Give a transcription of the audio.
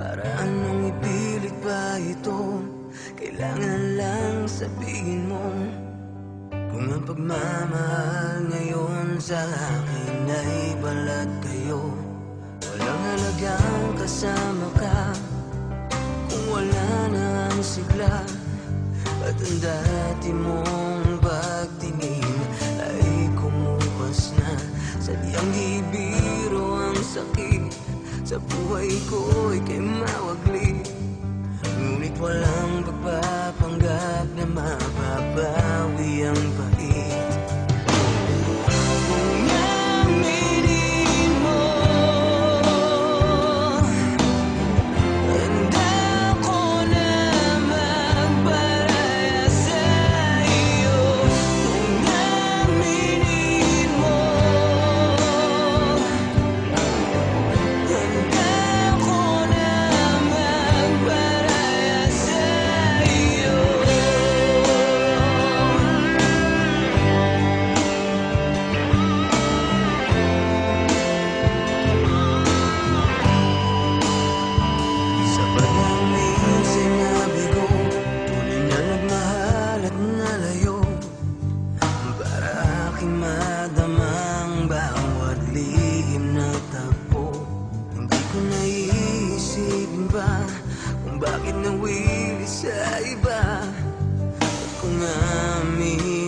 Para anong ipilit pa ito? Kailangan lang sabihin mo Kung ang pagmamahal ngayon sa akin ay balat kayo. Walang halagang kasama ka Kung wala na ang sigla. At ang dati mong pagtingin ay kumupas na. Sadyang ibiro ang sakit. Sa buhay ko ika'y mawagli Ngunit walang pagpapanggap na mapag Naisipin ba kung bakit nawili sa iba? At kung aminin